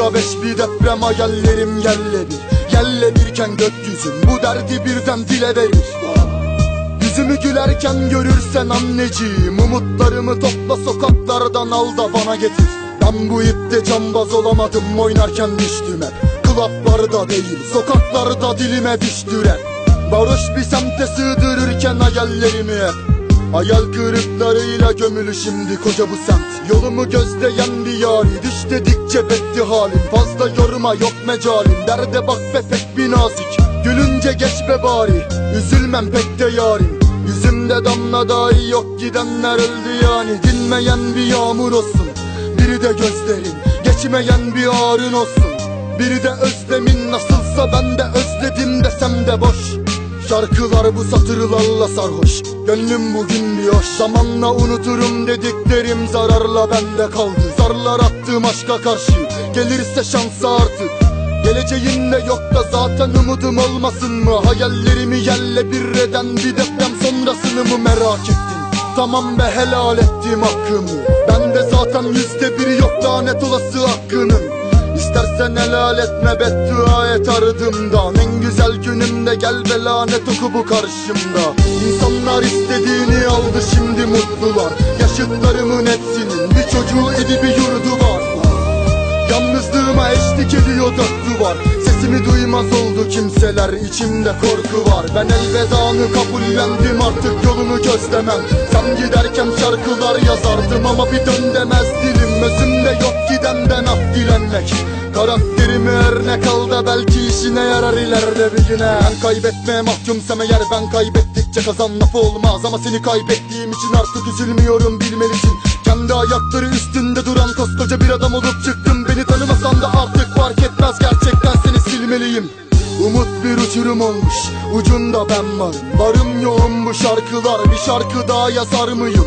9.5 bir deprem hayallerim yerle bir Yerle birken gökyüzüm bu derdi birden dile verir. Yüzümü gülerken görürsen anneciğim Umutlarımı topla sokaklardan al da bana getir. Ben bu ipte cambaz olamadım oynarken düştüm hep Klaplarda değil sokaklarda dilime düştü rap Barış bir semte sığdırırken hayallerimi hep Hayal kırıklarıyla gömülü şimdi koca bu semt. Yolumu gözleyen bir yari Düş dedikçe betti halim. Fazla yoruma yok mecalim. Derde bak be pek bir nazik. Gülünce geç be bari Üzülmem pek de yarim. Yüzümde damla dahi yok gidenler öldü yani. Dinmeyen bir yağmur olsun Biri de gözlerin. Geçmeyen bir ağrın olsun Biri de özlemin. Nasılsa ben de özledim desem de boş Şarkılar bu satırlarla sarhoş. Gönlüm bugün hoş. Zamanla unuturum dediklerim zararla bende kaldı. Zarlar attığım aşka karşı Gelirse şansa artık Geleceğin de yok da zaten umudum olmasın mı? Hayallerimi yerle bir eden bir deprem sonrasını mı merak ettin? Tamam be helal ettim hakkımı. Bende zaten yüzde biri yok lanet olası hakkının İstersen helal etme beddua et ardımdan En güzel günümde gel ve lanet oku bu karşımda. İnsanlar istediğini aldı şimdi mutlular. Yaşıtlarımın hepsinin Duymaz oldu kimseler içimde korku var. Ben elvedanı kabullendim artık yolumu gözlemem. Sen giderken şarkılar yazardım ama bir dön demez dilim. Özümde yok gidenden af dilenmek. Karakterimi örnek al da belki işine yarar ileride bir güne. Ben kaybetmeye mahkumsam eğer ben kaybettikçe kazan lafı olmaz. Ama seni kaybettiğim için artık üzülmüyorum bilmelisin. Kendi ayakları üstünde duran koskoca bir adam olup çıktım seni silmeliyim Umut bir uçurum olmuş ucunda ben varım. Varım yoğun bu şarkılar bir şarkı daha yazar mıyım?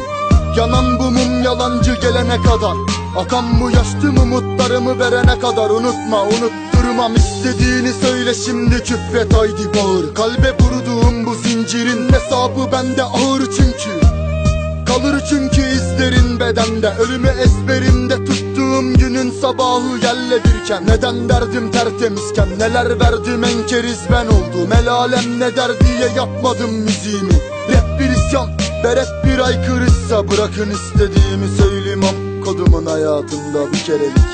Yanan bu mum yalancı gelene kadar Akan bu yaş tüm umutlarımı verene kadar. Unutma unutturmam istediğini söyle şimdi küfret haydi bağır Kalbe vurduğum bu zincirin hesabı bende ağır çünkü Kalır çünkü izlerin bedende. Ölümü ezberimde tuttuğum günün sabahı yerle birken. Neden derdim tertemizken? Neler verdim en keriz ben oldum. El alem ne der diye yapmadım müziğimi. Rap bir isyan Beret bir aykırıysa Bırakın istediğimi. Söyleyeyim am Kodumun hayatında bir kerelik